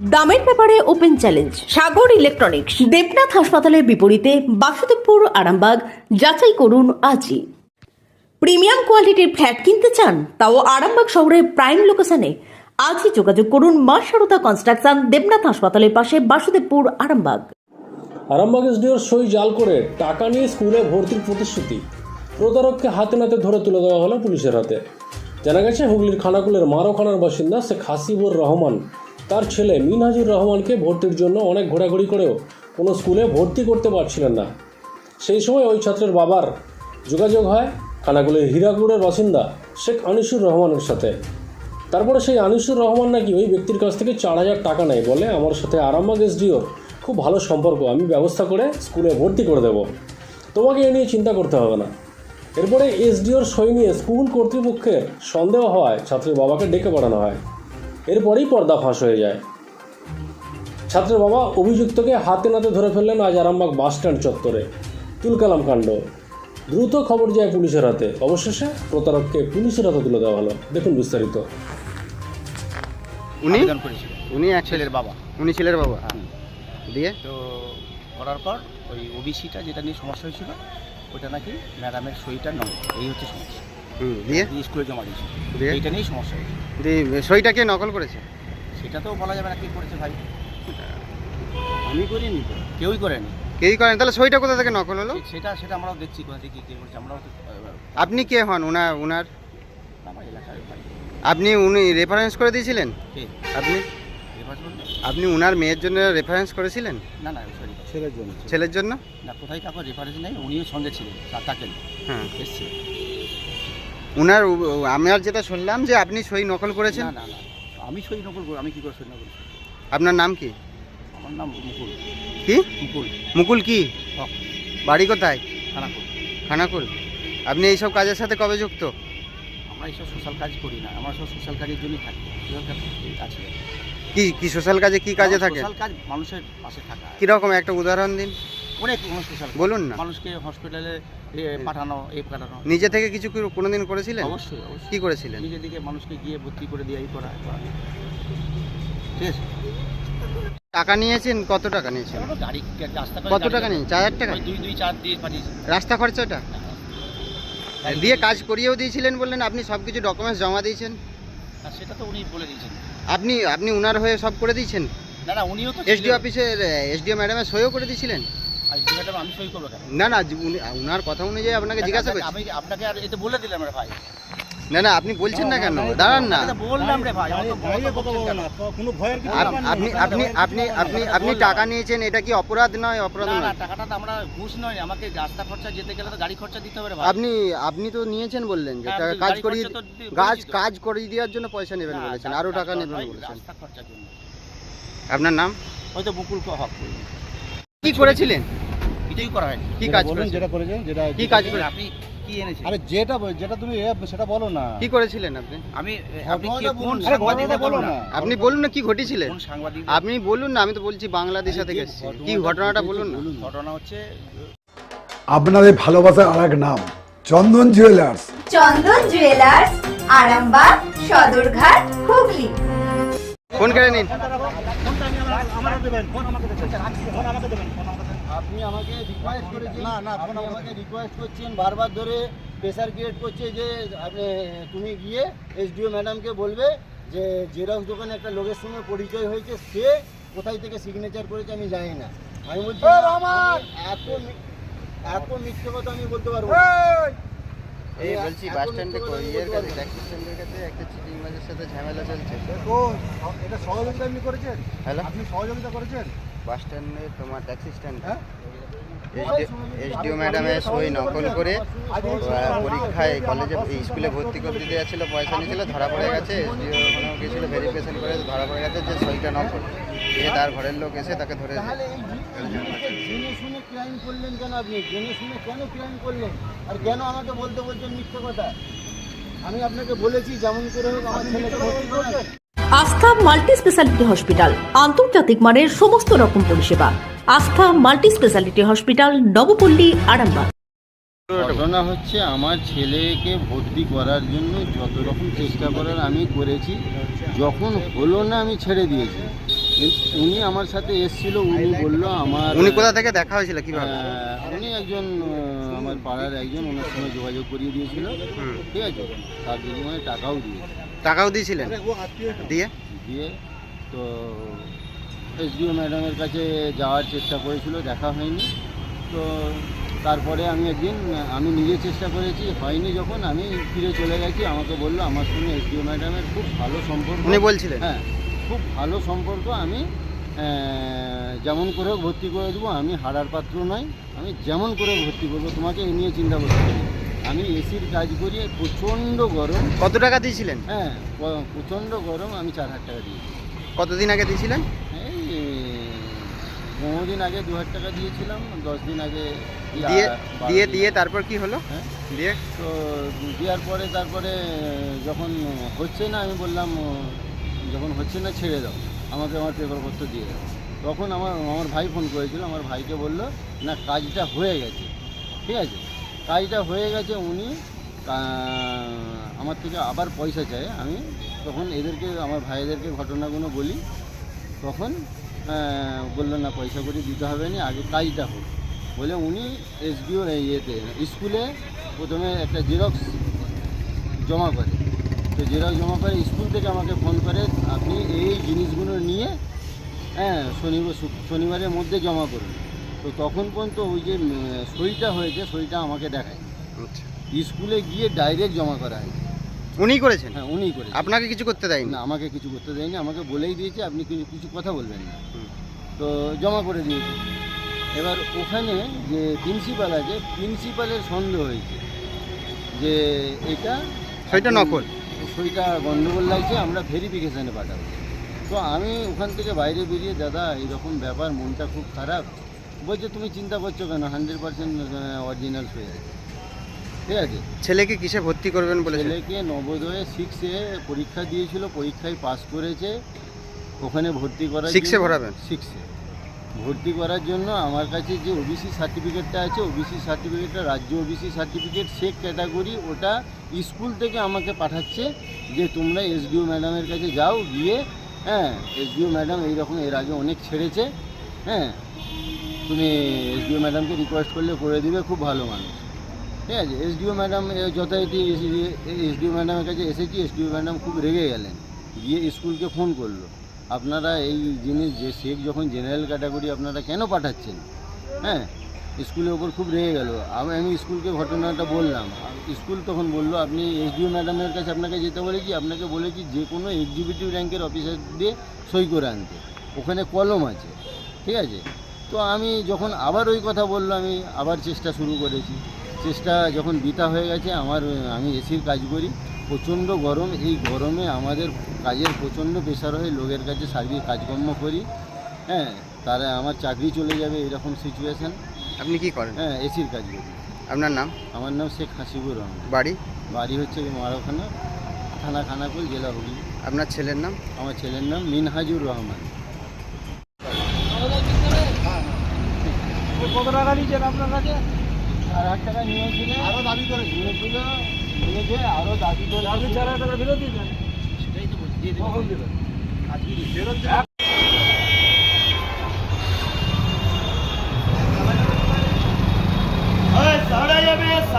দামের ব্যাপারে open challenge Sagar electronics Debnath হাসপাতালের বিপরীতে বাসুদেবপুর, আরামবাগ, যাচাই করুন আজই। প্রিমিয়াম কোয়ালিটির ফ্ল্যাট কিনতে চান, তাও আরামবাগ শহরের প্রাইম লোকেশনে আজই যোগাযোগ করুন মা সারদা কনস্ট্রাকশন দেবনাথ হাসপাতালের পাশে বাসুদেবপুর, আরামবাগ। আরামবাগ এসডিওর সই জাল করে টাকা নিয়ে স্কুলে ভর্তির প্রতিশ্রুতি। প্রতারককে হাতে নাতে ধরে তুলে দেওয়া হলো পুলিশের হাতে। জানা গেছে, হুগলির খানাকুলের মারোখানার বাসিন্দা শেখ হাসিবুর রহমান তার ছেলে মিনহাজুর রহমানকে ভর্তির জন্য অনেক ঘোরাঘুরি করেও কোনো স্কুলে ভর্তি করতে পারছিলেন না। সেই সময় ওই ছাত্রের বাবার যোগাযোগ হয় খানাকুলের হীরাকুড়ের বাসিন্দা শেখ আনিসুর রহমানের সাথে। তারপরে সেই আনিসুর রহমান নাকি ওই ব্যক্তির কাছ থেকে চার হাজার টাকা নেয় বলে, আমার সাথে আরামবাগ এসডিওর খুব ভালো সম্পর্ক, আমি ব্যবস্থা করে স্কুলে ভর্তি করে দেব। তোমাকে এ নিয়ে চিন্তা করতে হবে না। এরপরে এসডিওর সই নিয়ে স্কুল কর্তৃপক্ষের সন্দেহ হওয়ায় ছাত্রের বাবাকে ডেকে পাঠানো হয়। এরপরেই পর্দা ফাঁস হয়ে যায়। ছাত্রের বাবা অভিযুক্তকে হাতে নাতে ধরে ফেললেন আজ আরামবাগ বাস স্ট্যান্ড চত্বরে। তুলকালাম কাণ্ড। দ্রুত খবর যায় পুলিশের হাতে। অবশেষে প্রতারককে পুলিশের হাতে তুলে দেওয়া হলো। দেখুন বিস্তারিত। উনি? উনি এক ছেলের বাবা। উনি ছেলের বাবা। দিয়ে? তো করার পর ওই ওবিসিটা যেটা নিয়ে সমস্যা হয়েছিল ওটা নাকি ম্যাডামের সইটা নয়। এই হচ্ছে সমস্যা। হুম, দিয়ে? স্কুলে জমা দিয়েছিল দিয়ে? এইটা নিয়েই সমস্যা হয়েছে। দিয়ে সইটা কে নকল করেছে? সেটা তো বলা যাবে না কে করেছে ভাই। আমি করিনি তো। কেউই করেনি। কেই করেন। তাহলে সইটা কোথা থেকে নকল হলো? সেটা সেটা আমরাও দেখছি কোথা থেকে কে করেছে। আমরাও আপনি কে হন? উনার উনার? আমার এলাকার ভাই। আপনি উনি রেফারেন্স করে দিয়েছিলেন? কে? আপনি? আপনি উনার মেয়ের জন্য রেফারেন্স করেছিলেন? না না সরি ছেলের জন্য। ছেলের জন্য? না কোথায় কাউকে রেফারেন্স নেই? উনিও সঙ্গে ছিলেন তাকে হ্যাঁ। এসছে। আমি আর যেটা শুনলাম যে আপনি সই নকল করেছেন? না না না। আমি সই নকল করি আমি কি করে সই নকল করি? আপনার নাম কি? আমার নাম মুকুল। কি? মুকুল। মুকুল কি? বাড়ি কোথায়? খানাকুল। খানাকুল। আপনি এইসব কাজের সাথে কবে যুক্ত? আমরা এইসব সোশ্যাল কাজ করি না আমরা সব সোশ্যাল কাজের জন্যই থাকি। সোশ্যাল কাজ আছে। কি কি সোশ্যাল কাজে কি কাজে থাকে? সোশ্যাল কাজ মানুষের পাশে থাকা। কীরকম একটা উদাহরণ দিন। অনেক সোশ্যাল বলুন না। মানুষকে হসপিটালে পাঠানো এই পাঠানো। নিজে থেকে কিছু কোনোদিন করেছিলেন? অবশ্যই অবশ্যই। কি করেছিলেন? নিজের দিকে মানুষকে গিয়ে ভর্তি করে দিয়ে এই করা ঠিক আছে? টাকা নিয়েছেন? কত টাকা নিয়েছেন? গাড়ি রাস্তা কত টাকা নিয়েছেন? চার হাজার টাকা? দুই দুই চার দিয়ে পাঠিয়েছি। রাস্তা খরচাটা? দিয়ে কাজ করিয়েও দিয়েছিলেন বললেন আপনি সব কিছু ডকুমেন্টস জমা দিয়েছেন? সেটা তো উনি বলে দিয়েছেন। আপনি আপনি উনার হয়ে সব করে দিয়েছেন? না না উনিও তো এসডিও অফিসের এসডিও ম্যাডামের সইও করে দিয়েছিলেন? আমি সই করব না না উনার কথা অনুযায়ী আপনাকে জিজ্ঞাসা করছি। আমি আপনাকে আর এতে বলে দিলাম রে ভাই। না না আপনি বলছেন না কেন? দাঁড়ান না। বললাম রে ভাই আমার তো বলতে বলছেন কেন? আপ- আপনি আপনি আপনি আপনি আপনি টাকা নিয়েছেন এটা কি অপরাধ নয় অপরাধ না টাকাটা তো আমরা ঘুষ নয় আমাকে রাস্তা খরচা যেতে গেলে তো গাড়ি খরচা দিতে হবে রে ভাই। আপনি আপনি তো নিয়েছেন বললেন যে টাকা কাজ করিয়ে কাজ কাজ করিয়ে দেওয়ার জন্য পয়সা নেবেন বলেছেন রাস্তা- আরও টাকা নেবেন বলেছেন। রাস্তা খরচার জন্য। আপনার নাম? হয়তো মুকুল ক- হক। কি করেছিলেন কিছুই করা হয়নি কি কাজ বলুন যেটা করেছেন যেটা কি কাজ করে আপনি কি এনেছেন আরে যেটা বল- যেটা তুমি এ, সেটা বলো না কি করেছিলেন আপনি আমি আপনি কি কোন বলুন। আরে সাংবাদিকতা বলো বলুন না। আপনি বলুন না কি ঘটেছিলেন কোন সাংবাদিক আপনি বলুন না আমি তো বলছি বাংলাদেশা থেকে এসেছি কি ঘটনাটা বলুন না ঘটনা হচ্ছে আপনাদের ভালোবাসার আর এক নাম Chandan jewellers Chandan jewellers Arambagh Sadarghat Hooghly phone কেড়ে নিন আপনি আমাকে রিকোয়েস্ট করেছেন না না আপনি আমাকে রিকোয়েস্ট করছেন বারবার ধরে প্রেসার ক্রিয়েট করছে যে আপনি তুমি গিয়ে এসডিও ম্যাডামকে বলবে যে জেরক্স দোকানে একটা লোকের সঙ্গে পরিচয় হয়েছে সে কোথায় থেকে সিগনেচার করেছে আমি জানি না। আমি বলছি আমি এত মি- এত মিথ্যে কথা আমি বলতে পারব এই! বলছি বাস স্ট্যান্ডে ইয়ের কাছে ট্যাক্সি স্ট্যান্ডের কাছে একটা চিটিং বাজের সাথে ঝামেলা চলছে। এটা সহযোগিতা আপনি করেছেন? হ্যালো? আপনি সহযোগিতা করেছেন? বাস স্ট্যান্ডে তোমার ট্যাক্সি স্ট্যান্ড হ্যাঁ? এসডিও ম্যাডামের সই নকল করে পরীক্ষায় কলেজে স্কুলে ভর্তি যাচ্ছিল পয়সা নিয়েছিল ধরা পড়ে গেছে এসডিও গিয়েছিল ভেরিফিকেশন করে ধরা পড়ে গেছে যে সইটা নকল। দিয়ে তার ঘরের লোক এসে তাকে ধরে ক্রাইম করলেন কেন আপনি? জেনে শুনে কেন ক্রাইম করলেন? আর কেন আমাকে বলতে বলছেন মিথ্যে কথা? আমি আপনাকে বলেছি যেমন করে হোক আমার ছেলেকে ভর্তি করবেন আস্থা মাল্টি স্পেশালিটি হসপিটাল আন্তর্জাতিক মানের সমস্ত রকম পরিষেবা। আস্থা multi speciality hospital Nabapalli Arambagh. ঘটনা হচ্ছে আমার ছেলেকে ভর্তি করার জন্য যত রকম চেষ্টা করার আমি করেছি যখন হলো না আমি ছেড়ে দিয়েছি। উনি আমার সাথে এসেছিল উনি বলল আমার উনি কোথা থেকে দেখা হয়েছিল কীভাবে? উনি একজন আমার পাড়ার একজন ওনার সঙ্গে যোগাযোগ করিয়ে দিয়েছিল। ঠিক আছে? তার বিনিময়ে টাকাও দিয়েছে। টাকাও দিয়েছিলেন? দিয়ে? দিয়ে তো এসডিও ম্যাডামের কাছে যাওয়ার চেষ্টা করেছিল দেখা হয়নি। তো তারপরে আমি একদিন আমি নিজে চেষ্টা করেছি হয়নি যখন আমি ফিরে চলে গেছি। আমাকে বলল আমার সঙ্গে এসডিও ম্যাডামের খুব ভালো সম্পর্ক। উনি বলছিলেন? হ্যাঁ খুব ভালো সম্পর্ক আমি যেমন করে হোক ভর্তি করে দেবো আমি হারার পাত্র নয় আমি যেমন করে ভর্তি করব তোমাকে এ নিয়ে চিন্তা করতে হবে আমি এসির কাজ করি প্রচণ্ড গরম কত টাকা দিয়েছিলেন? হ্যাঁ প্রচণ্ড গরম আমি চার হাজার টাকা দিয়েছি। কতদিন আগে দিয়েছিলেন? এই পনেরো দিন আগে দু হাজার টাকা দিয়েছিলাম দশ দিন আগে দিয়ে দিয়ে দিয়ে তারপর কি হলো? হ্যাঁ। দিয়ে? তো দেওয়ার পরে তারপরে যখন হচ্ছে না আমি বললাম যখন হচ্ছে না ছেড়ে দাও। আমাকে আমার পেপারপত্র দিয়ে দাও তখন আমার আমার ভাই ফোন করেছিল, আমার ভাইকে বলল, না, কাজটা হয়ে গেছে। ঠিক আছে? কাজটা হয়ে গেছে, উনি আমার থেকে আবার পয়সা চায়। আমি তখন এদেরকে, আমার ভাইদেরকে ঘটনাগুলো বলি। তখন বলল, না, পয়সা করে দিতে হবে না, আগে কাজটা হোক। বলে উনি এসডিও ইয়েতে, স্কুলে প্রথমে একটা জেরক্স জমা করে। তো জেরক্স জমা করে স্কুল থেকে আমাকে ফোন করে আপনি এই জিনিসগুলো নিয়ে হ্যাঁ শনিবার শনিবারের মধ্যে জমা করুন। তো তখন পর্যন্ত ওই যে সইটা হয়েছে সইটা আমাকে দেখায় আচ্ছা। স্কুলে গিয়ে ডাইরেক্ট জমা করা হয় উনি করেছেন? হ্যাঁ উনি করে আপনাকে কিছু করতে দেয়নি? না আমাকে কিছু করতে দেয়নি। আমাকে বলেই দিয়েছে আপনি কিছু কিছু কথা বলবেন না। তো জমা করে দিয়েছে। এবার ওখানে যে প্রিন্সিপাল আছে প্রিন্সিপালের সন্দেহ হয়েছে যে এটা সইটা নকল। সইটা গন্ডগোল লাগছে আমরা ভেরিফিকেশানে পাঠাবো। তো আমি ওখান থেকে বাইরে বেরিয়ে দাদা এরকম ব্যাপার মনটা খুব খারাপ। বলছে তুমি চিন্তা করছ কেন? হান্ড্রেড পার্সেন্ট অরিজিনাল হয়ে আছে ঠিক আছে? ছেলেকে কিসে ভর্তি করবেন বলে ছেলেকে নবোদয়ে সিক্সে পরীক্ষা দিয়েছিল পরীক্ষায় পাস করেছে। ওখানে ভর্তি করা জন্য- ভরাবেন? সিক্সে ভর্তি করার জন্য আমার কাছে যে ওবিসি সার্টিফিকেটটা আছে ওবিসি সার্টিফিকেটটা রাজ্য ওবিসি সার্টিফিকেট সে ক্যাটাগরি ওটা স্কুল থেকে আমাকে পাঠাচ্ছে যে তোমরা এসডিও ম্যাডামের কাছে যাও গিয়ে হ্যাঁ এসডিও ম্যাডাম এইরকম এর আগে অনেক ছেড়েছে হ্যাঁ তুমি এসডিও ম্যাডামকে রিকোয়েস্ট করলে করে দিবে, খুব ভালো মানুষ। ঠিক আছে, এসডিও ম্যাডাম যথারীতি এসডিও ম্যাডামের কাছে এসেছি, এসডিও ম্যাডাম খুব রেগে গেলেন। গিয়ে স্কুলকে ফোন করল। আপনারা এই জিনিস যে শেখ যখন জেনারেল ক্যাটাগরি আপনারা কেন পাঠাচ্ছেন? হ্যাঁ স্কুলের ওপর খুব রেগে গেল। আমি আমি স্কুলকে ঘটনাটা বললাম। স্কুল তখন বলল, আপনি এসডিও ম্যাডামের কাছে আপনাকে যেতে বলেছি। আপনাকে বলেছি যে কোনো এক্সিকিউটিভ র্যাঙ্কের অফিসার দিয়ে সই করে আনতে। ওখানে কলম আছে। ঠিক আছে? তো আমি যখন আবার ওই কথা বলল, আমি আবার চেষ্টা শুরু করেছি। চেষ্টা যখন বিতা হয়ে গেছে, আমার, আমি এসির কাজ করি। প্রচণ্ড গরম। এই গরমে আমাদের কাজের প্রচণ্ড প্রেশার হয়ে লোকের কাছে সার্বিক কাজকর্ম করি। হ্যাঁ তারা আমার চাকরি চলে যাবে এরকম সিচুয়েশান আপনি কি করেন? হ্যাঁ এসির কাজ করি। আপনার নাম? আমার নাম শেখ হাসিবুর রহমান। বাড়ি? বাড়ি হচ্ছে মারাখানা থানা খানাকুল জেলা হুগলি। আপনার ছেলের নাম? আমার ছেলের নাম মিনহাজুর রহমান। কত টাকা নিয়েছেন আপনার কাছে? চার হাজার টাকা নিয়েছিলেন আরও দাবি করে। নিয়েছিল নিয়েছে আরও দাবি করে। আপনি চার হাজার টাকা ফেরত দিয়েছেন সেটাই তো বলছি দিয়ে দেবেন আজকে ফেরত